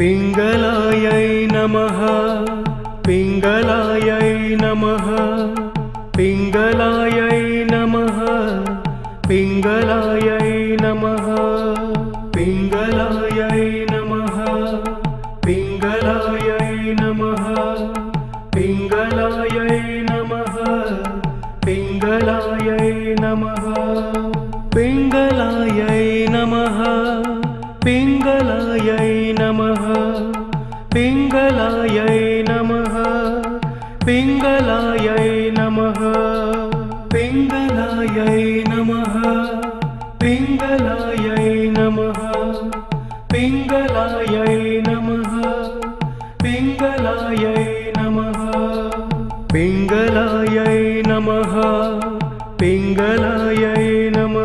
पिङ्गलायै नमः पिङ्गलायै नमः पिङ्गलायै नमः पिङ्गलायै నమ పింగళాయ నమ పింగళాయ నమ పింగళాయ నమ పింగళాయ నమ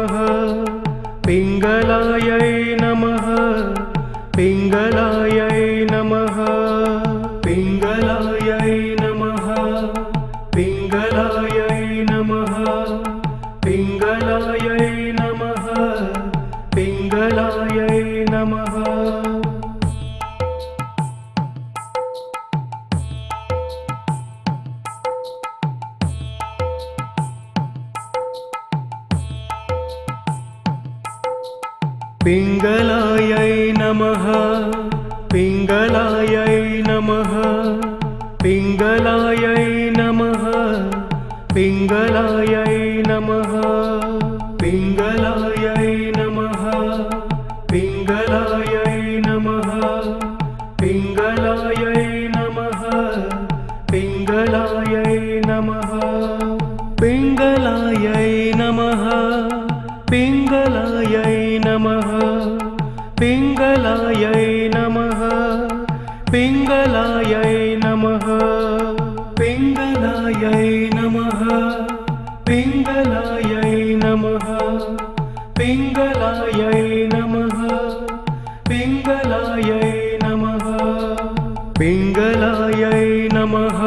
పింగళాయ నమ పింగళాయ నమ పింగళాయ నమ పింగళాయ నమ पिङ्गलायै नमः। पिङ्गलायै नमः। पिङ्गलायै नमः। पिङ्गलायै नमः। पिङ्गलायै नमः। पिङ्गलायै नमः। पिङ्गलायै नमः। पिङ्गलायै नमः। पिङ्गलायै नमः। पिङ्गलायै पिङ्गलायै नमः पिङ्गलायै नमः पिङ्गलायै नमः पिङ्गलायै नमः पिङ्गलायै नमः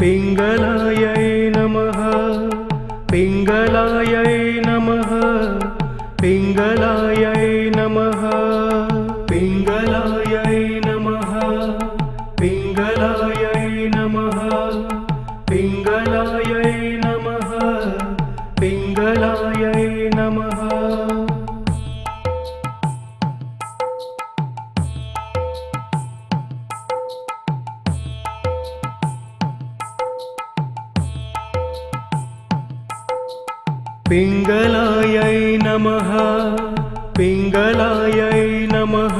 पिङ्गलायै नमः पिङ्गलायै नमः पिङ्गलायै पिङ्गलायै नमः। पिङ्गलायै नमः।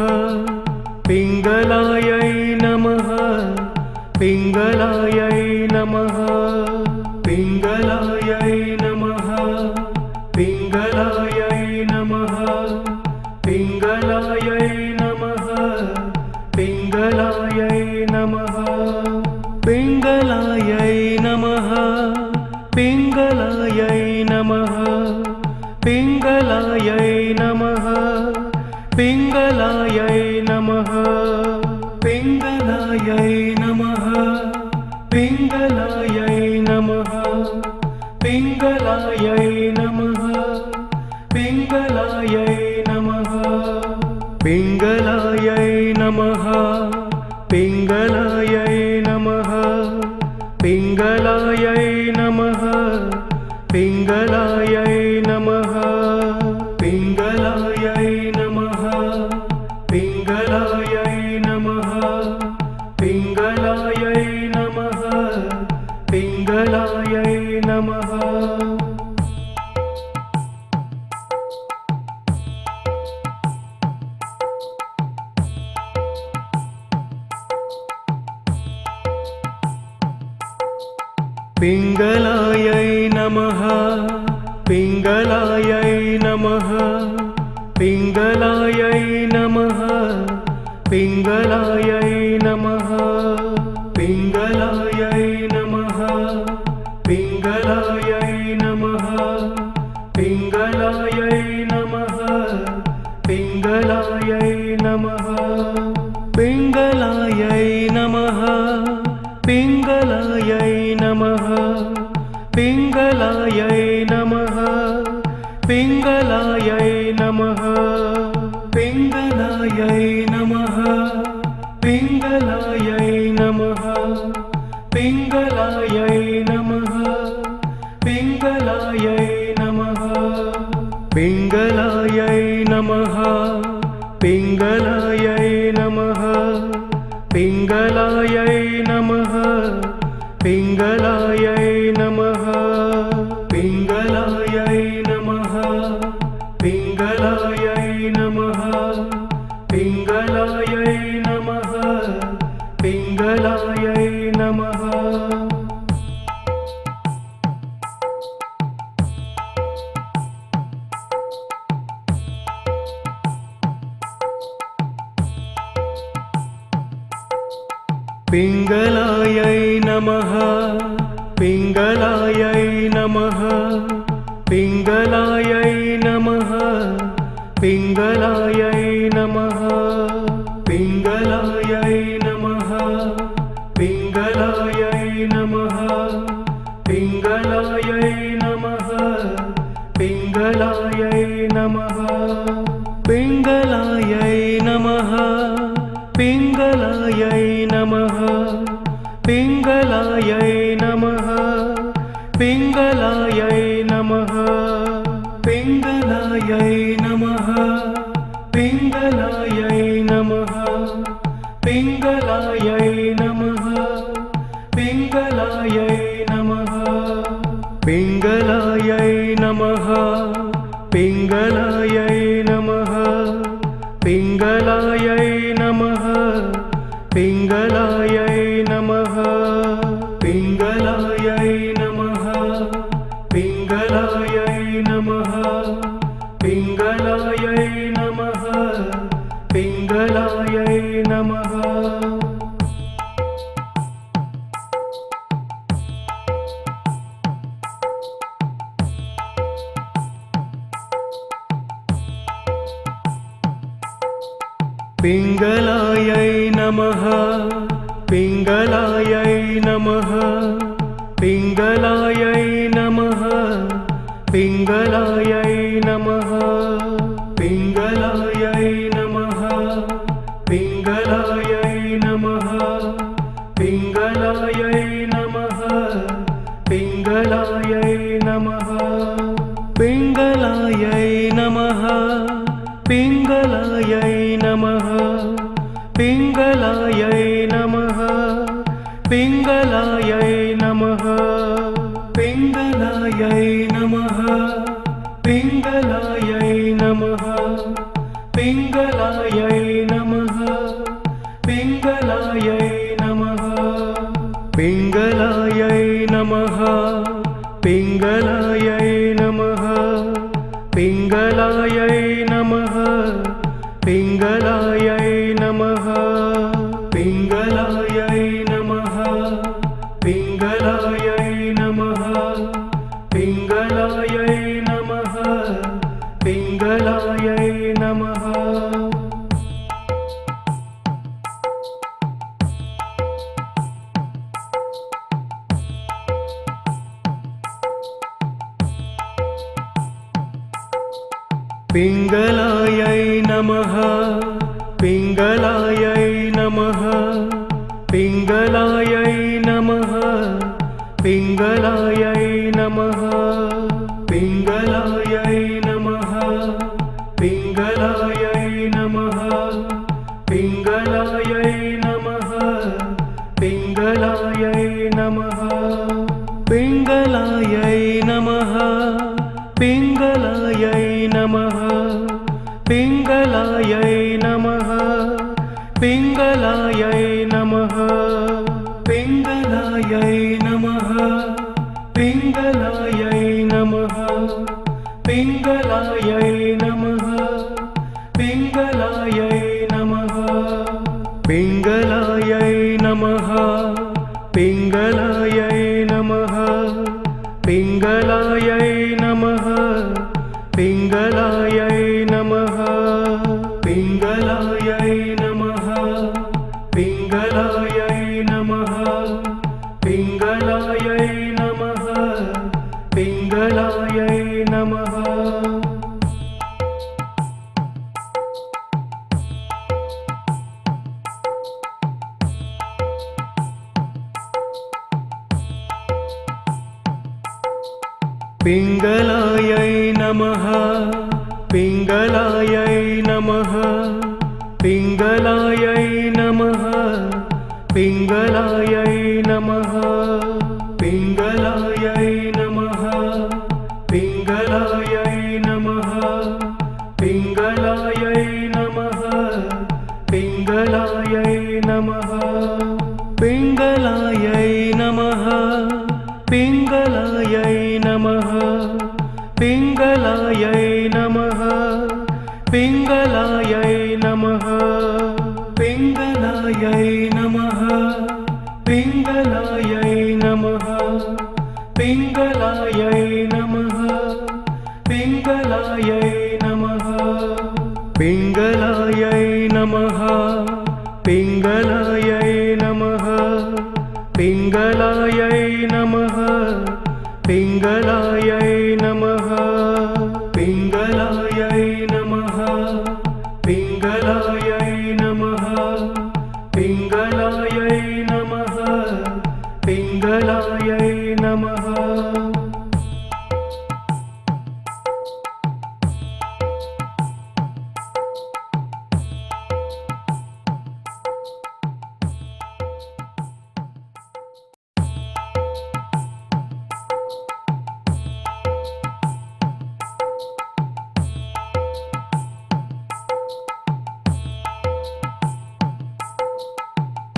पिङ्गलायै नमः। पिङ्गलायै नमः। पिङ्गलायै पिङ्गलायै नमः। पिङ्गलायै नमः। पिङ्गलायै पिङ्गलायै नमः पिङ्गलायै नमः पिङ्गलायै नमः पिङ्गलायै नमः पिङ्गलायै नमः पिङ्गलायै नमः पिङ्गलायै नमः पिङ्गलायै नमः पिङ्गलायै नमः। पिङ्गलायै नमः। पिङ्गलायै नमः। पिङ्गलायै नमः। पिङ्गलायै नमः। पिङ्गलायै नमः। पिङ्गलायै नमः। पिङ्गलायै नमः। पिङ्गलायै नमः पिङ्गलायै नमः पिङ्गलायै नमः पिङ्गलायै नमः पिङ्गलायै नमः पिङ्गलायै नमः पिङ्गलायै नमः पिङ्गलायै नमः पिङ्गलायै नमः पिङ्गलायै नमः पिङ्गलायै नमः पिङ्गलायै नमः पिङ्गलायै नमः पिङ्गलायै नमः पिङ्गलायै नमः पिङ्गलायै नमः पिङ्गलायै नमः पिङ्गलायै नमः पिङ्गलायै नमः पिङ्गलायै नमः पिङ्गलायै नमः पिङ्गलायै नमः पिङ्गलायै नमः पिङ्गलायै नमः पिङ्गलायै नमः पिङ्गलायै नमः पिङ्गलायै नमः पिङ्गलायै नमः पिङ्गलायै नमः पिङ्गलायै पिङ्गलायै नमः पिङ्गलायै नमः पिङ्गलायै नमः पिङ्गलायै नमः पिङ्गलायै नमः पिङ्गलायै नमः पिङ्गलायै नमः पिङ्गलायै नमः पिङ्गलायै नमः पिङ्गलायै नमः पिङ्गलायै नमः पिङ्गलायै नमः पिङ्गलायै नमः पिङ्गलायै नमः पिङ्गलायै नमः पिङ्गलायै नमः पिङ्गलायै మంగళాయై నమ पिङ्गलायै नमः पिङ्गलायै नमः पिङ्गलायै नमः पिङ्गलायै नमः पिङ्ग ङ्गलायै नमः।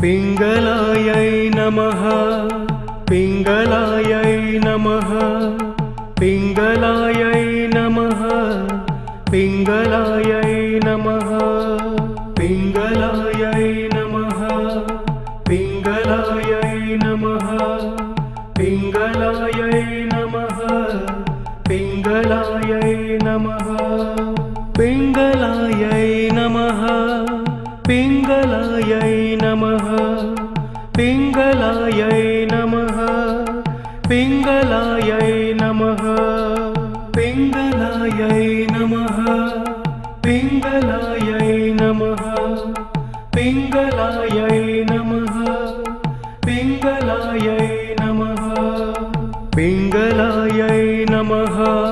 पिङ्गलायै नमः। पिङ्गलायै नमः। पिङ्गलायै नमः। पिङ्गलायै नमः। पिङ्गलायै नमः। पिङ्गलायै नमः। पिङ्गलायै नमः। पिङ्गलायै नमः। पिङ्गल पिङ्गलायै नमः पिङ्गलायै नमः पिङ्गलायै नमः पिङ्गलायै नमः पिङ्गलायै नमः पिङ्गलायै नमः पिङ्गलायै नमः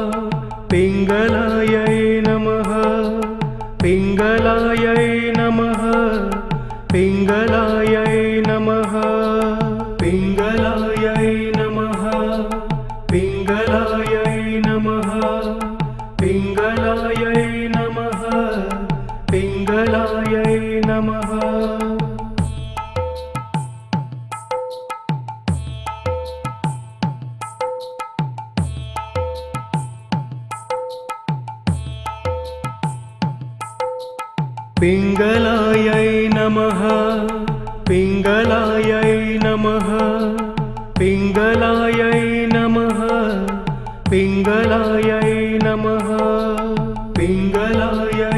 पिङ्गलायै नमः पिङ्गलाय